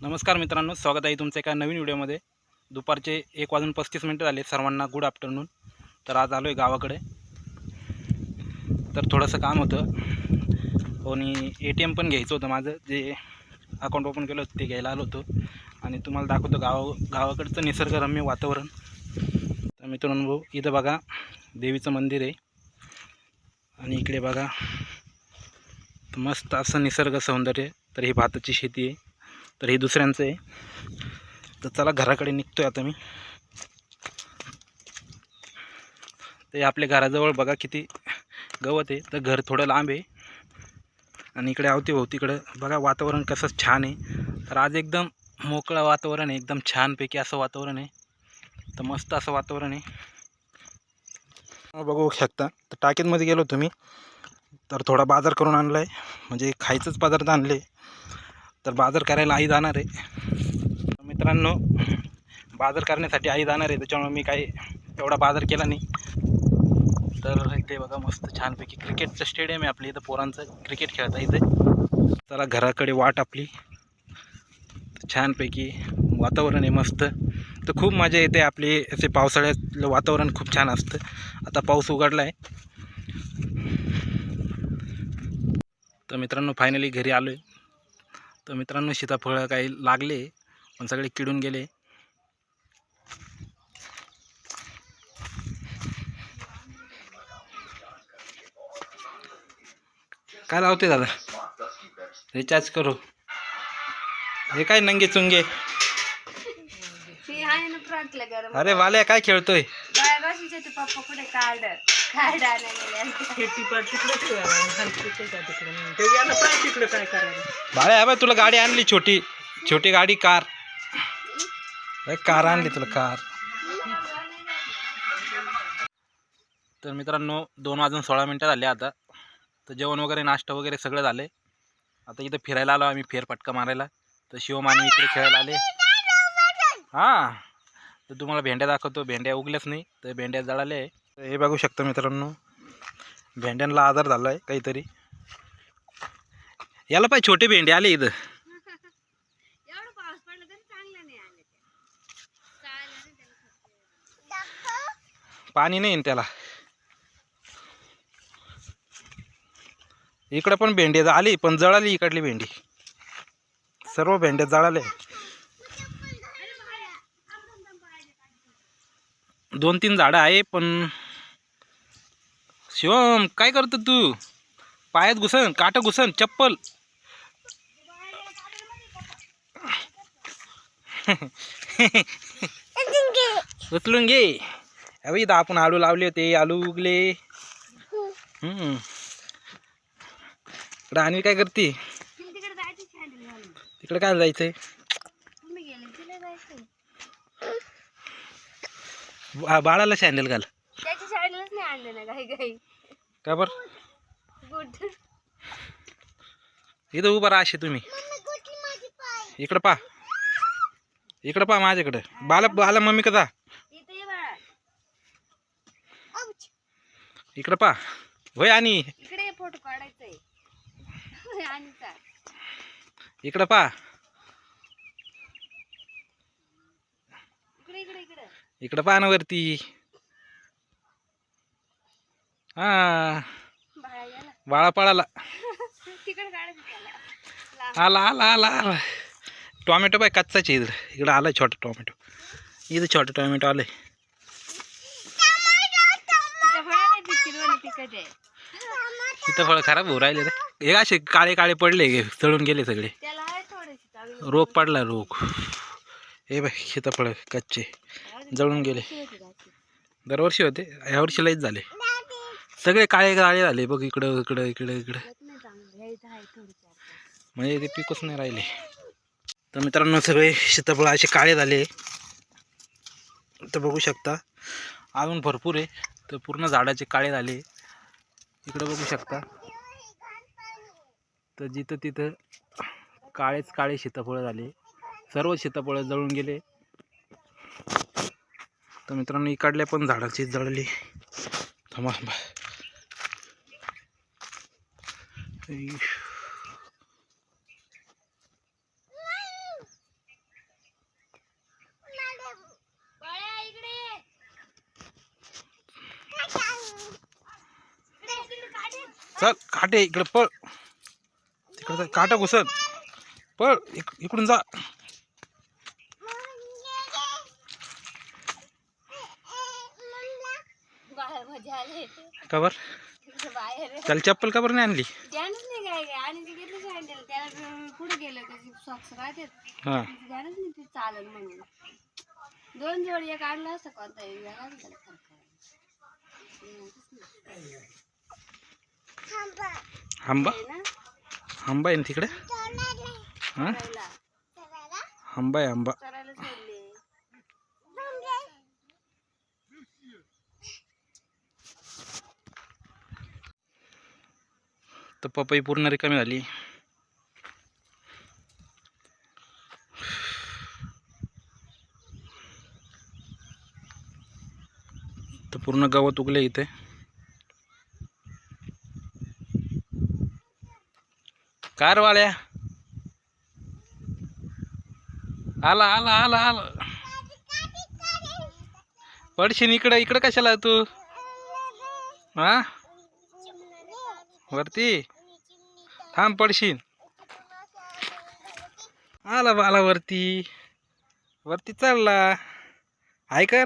नमस्कार मित्रांनो स्वागत आहे तुमचं एका नवीन व्हिडिओमध्ये. दुपारचे एक वाजून पस्तीस मिनटं झाले सर्वांना गुड आफ्टरनून. तर आज आलो आहे गावाकडे. तर थोडंसं काम होतं. आणि ए टी एम पण घ्यायचं होतं माझं जे अकाउंट ओपन केलं होतं ते घ्यायला आलो होतो. आणि तुम्हाला दाखवतो गाव गावाकडचं निसर्गरम्य वातावरण. तर मित्रांनो इथं बघा देवीचं मंदिर आहे. आणि इकडे बघा मस्त असं निसर्ग सौंदर्य. तर ही भाताची शेती आहे. तर हे दुसऱ्यांचं आहे. तर चला घराकडे निघतो आहे आता मी. ते आपल्या घराजवळ बघा किती गवत आहे. तर घर थोडं लांब आहे. आणि इकडे अवतीभोवतीकडं बघा वातावरण कसं छान आहे. तर आज एकदम मोकळं वातावरण आहे. एकदम छानपैकी असं वातावरण आहे. तर मस्त असं वातावरण आहे. बघू शकता. तर टाकीतमध्ये गेलो तुम्ही तर थोडा बाजार करून आणला आहे म्हणजे खायचंच पदार्थ आणले. तर बाजार करायला आई जाणार आहे. मित्रांनो बाजार करण्यासाठी आई जाणार आहे. त्याच्यामुळे मी काही एवढा बाजार केला नाही. तर इथे बघा मस्त छानपैकी क्रिकेटचं स्टेडियम आहे आपल्या इथं पोरांचं. क्रिकेट खेळता इथे. चला घराकडे वाट आपली. छानपैकी वातावरण आहे मस्त. तर खूप मजा येते आपली असे पावसाळ्यातलं वातावरण खूप छान असतं. आता पाऊस उघडला आहे तर मित्रांनो फायनली घरी आलो आहे तर मित्रांनो सीताफळं काही लागले पण सगळे किडून गेले. काय लावते दादा? रिचार्ज करू. हे काय नंगे चुंगे? अरे वाल्या काय खेळतोय? पप्पा कुठे कार्ड कार्ड आणायला बाळ्या बाय तुला गाडी आणली छोटी. छोटी गाडी कार. अरे कार आणली तुला कार. तर मित्रांनो दोन वाजून सोळा मिनटं झाले आता. तर जेवण वगैरे नाश्ता वगैरे सगळं झालं. आता इथं फिरायला आलो आम्ही फेरफटका मारायला. तर शिवमानवी इकडे खेळायला आले. हां. तर तुम्हाला भेंड्या दाखवतो. भेंड्या उगल्याच नाही तर भेंड्या जळाले आहे हे बघू शकता मित्रांनो. भेंड्यांना आजार झाला आहे काहीतरी. याला पाय छोटे भेंडे आले इथं. पाणी नाही त्याला. इकडे पण भेंडी आली पण जळाली इकडली भेंडी. सर्व भेंड्या जळाले. दोन तीन झाडं आहे पण शिवम काय करतो तू? पायात घुसन काट घुसन चप्पल. उचलून घे. अबे इथं आपण आलू लावले होते आलू उगले. हम्म. इकडं आणि काय करते? तिकडे काय जायचंय? बाळाला सॅन्डल घाल. त्याची सॅन्डलच नाही आणलं ना काही काही का बर? गुड इथं उभं राहा असे तुम्ही. इकडं पा इकडं पा माझ्याकडं. बाला बाला मम्मी कदा इथे ये बाळा. इकडं पा होय आणि? इकडे फ़ोटो काढायचा आहे आणि का इकडं पा इकडे इकडे इकडे. इकडं पा ना वरती. हा. बाळा पळाला. आला आला आला आला. टोमॅटो बाय कच्चाच इकडं. इकडं आलं छोटं टोमॅटो. इथं छोटं टोमॅटो आलं. इथं फळं खराब होऊ राहिले रे. हे असे काळे काळे पडले गे चढून गेले सगळे. रोग पडला रोग. हे बाय सीताफळं कच्चे. जळून गेले. दरवर्षी होते. ह्या वर्षी लईच झाले. सगळे काळे काळे झाले. बघ इकडं इकडं इकडं इकडं. म्हणजे ते पिकच नाही राहिले. तर मित्रांनो सगळे सीताफळ असे काळे झाले. तर बघू शकता. अजून भरपूर आहे. तर पूर्ण झाडाचे काळे झाले. इकडं बघू शकता. तर जिथं तिथं काळेच काळे सीताफळं झाले. सर्व सीताफळं जळून गेले. तर मित्रांनो इकडल्या पण झाडाची जळली. थांबा थांबा. Peixe. चल काटे इकडे पळ. तिकडे काटा घुसल पळ इकडून जा. का बर? चप्पल कबर नाही आणली? ध्यानच नाही काय काय आणि ते घेतलं सँडल त्याला पुढे गेलं त्याची सॉक्स राहतात. हां. ध्यानच नाही ते चालेल म्हणून. दोन जोडी एक आणला असतं कोणता एक वेगळा असता त्याला फरक करायला. आंबा आहे ना? आंबा आहे ना तिकडे? हां? चरायला आंबा आहे आंबा चरायला सोडले. तर पपई पूर्ण रिकामी झाली. तर पूर्ण गवत उगले इथे. कार वाल्या आला आला आला आला. पडशीन इकडं इकडं कशाला तू? हा? वरती? थांब पडशीन आला बाला वरती. वरती चालला. हाय कर.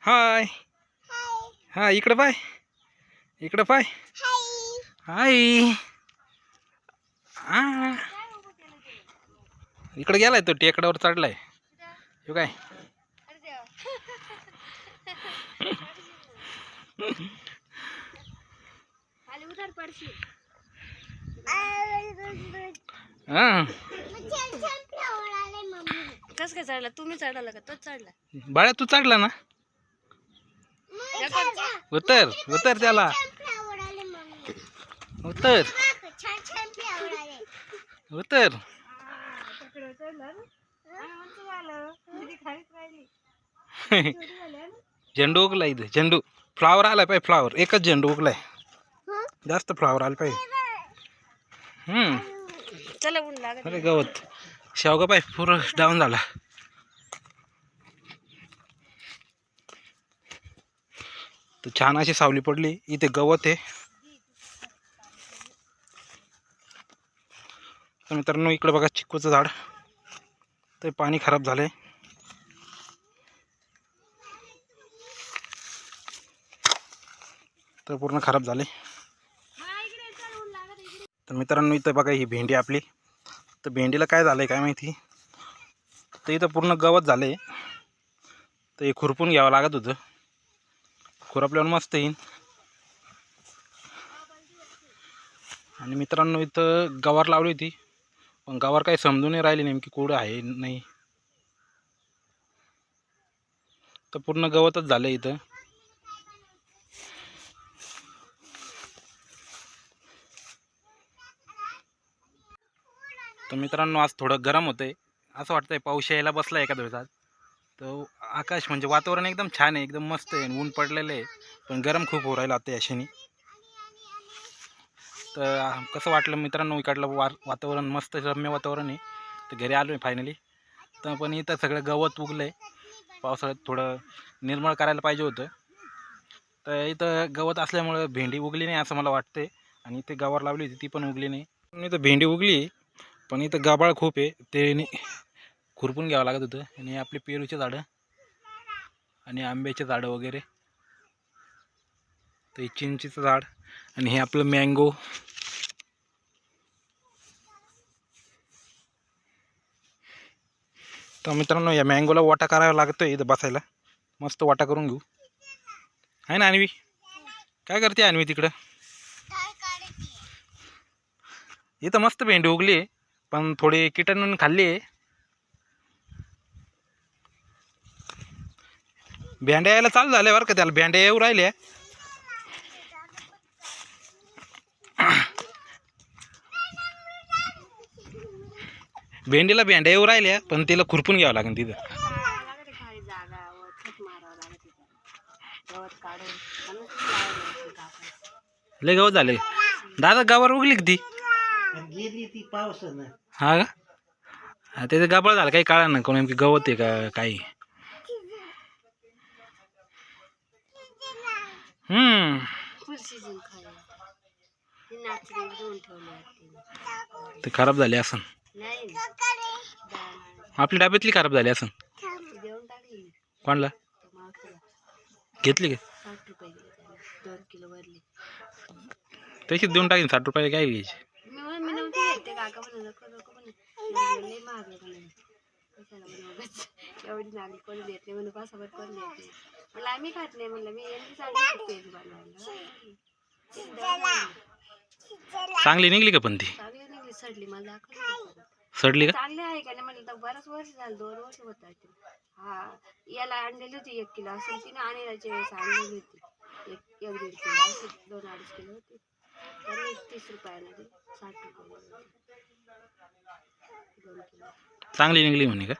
हाय. हा इकडं पाय. इकडं पाय. हाय. हा इकडे गेलाय तो टेकडावर चढलाय. काय? पडशी। हा. कस काय चढला? तुम्ही चढला का? तोच चढला. बाळ्या तू चढला ना? उतर उतर त्याला. उतर. उतर. झेंडू उगला इथे झेंडू. फ्लावर आलाय पाय फ्लावर एकच झेंडू उगलाय. जास्त फ्लावर आला पाहिजे. अरे गवत. शेवगा पाय पुरं डाऊन झाला. तर छान अशी सावली पडली. इथे गवत आहे. तर मित्रांनो इकडे बघा चिक्कूचं झाड. ते पाणी खराब झालंय. तर पूर्ण खराब झाले तर मित्रांनो इथं बघा ही भेंडी आपली. तर भेंडीला काय झालं आहे काय माहिती? तर इथं पूर्ण गवत झालं आहे तर हे खुरपून घ्यावं लागत होतं. खुरपल्यावर मस्त येईन. आणि मित्रांनो इथं गवार लावली होती. पण गवार काही समजून नाही राहिली नेमकी कुठं आहे नाही. तर पूर्ण गवतच झालं आहे इथं. तर मित्रांनो आज थोडं गरम होतं आहे असं वाटतंय पाऊस यायला बसला एका दिवसात. तर आकाश म्हणजे वातावरण एकदम छान आहे एकदम मस्त आहे ऊन पडलेलं आहे पण गरम खूप हो राहिला आता याशेनी तर कसं वाटलं मित्रांनो इकडलं वा वातावरण मस्त रम्य वातावरण आहे. तर घरी आलो आहे फायनली तर पण इथं सगळं गवत उगलं आहे पावसाळ्यात थोडं निर्मळ करायला पाहिजे होतं. तर इथं गवत असल्यामुळं भेंडी उगली नाही असं मला वाटते आणि इथे गवार लावली होती ती पण उगली नाही. इथं भेंडी उगली. पण इथं गाबाळ खूप आहे. ते खुरपून घ्यावं लागत होतं. आणि आपले पेरूचे झाडं आणि आंब्याचे झाडं वगैरे. तर हे चिंचेचं झाड आणि हे आपलं मँगो तर मित्रांनो या मँगोला वाटा करावा लागतोय इथं बसायला. मस्त वाटा करून घेऊ. आहे ना अन्वी? काय करते अन्वी तिकडं? इथं मस्त भेंडी उगली आहे. पण थोडी किटाणून खाल्ली आहे. भेंड्या यायला चालू झाल्या बरं का त्याला. भेंड्या येऊ राहिल्या. भेंडीला भेंड्या येऊ राहिल्या पण तिला खुरपून घ्यावं लागेल तिथं. लय गवत झाले दादा गावावर उगली ती? गेली ती पावसानं. हा का? हा त्याचं गाबळ झालं काही काळा ना कोण नेमकी गवत आहे का काही. हम्म. फुल सीझन खायला तिने नाचणी घेऊन ठेवले वाटते ते खराब झाले असन. नाही ना दळण आपली डब्यातली खराब झाली असन. आणायची. देऊन टाकली मी कोणला? त्या मावशीला घेतली का? साठ रुपये गेले त्याला दोन किलो भरले तशीच देऊन टाकेन साठ रुपये काय घ्यायची मी म्हण मी नव्हती घेत ते काका म्हणे नको नको म्हणे म्हणे, लई महाग आहे म्हणे कशाला म्हणे उगाच एवढी कोणी देत नाही कोणी देत नाही. म्हणलं आम्ही खात नाही. म्हणलं मी बनवायला आणलं. चांगली निघली का पण ती? चांगली निघली सडली. मला दाखवली सडली का? चांगले आहे का नाही म्हणलं तर बरंच वर्ष झालं दोन वर्ष होत हा याला आणलेली होती एक किलो. असं तिने आणलेल्याच्या वेळेस आणलेली होती. एक एक दीड किलो असे दोन अडीच किलो होती. तर एक तीस रुपयाला दिली साठ रुपये दोन किलो. चांगली निघली म्हणे का?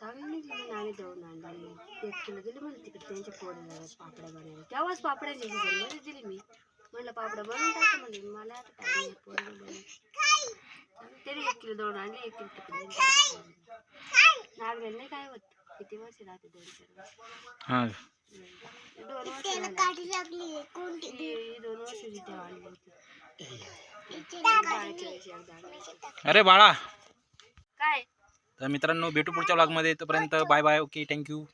चांगली निघली मी नाणे दळून आणली एक किलो दिली म्हणलं तिकडे. त्यांच्या पोळ्या पापड्या बनवायला. तेव्हाच पापड्याची सीझनमध्ये दिली मी. म्हणलं पापड्या बनवून टाका म्हणले मला आता नाही पोळ्या बनवून तरी एक किलो दळून आणली एक किलो तिकडे दिली. नागरेल नाही काय होत? किती वर्ष राहते दोन चार वर्ष? हां. ही- ही. अरे बाळा. काय? तर मित्रांनो भेटू पुढच्या ब्लॉगमध्ये तोपर्यंत बाय बाय ओके थँक्यू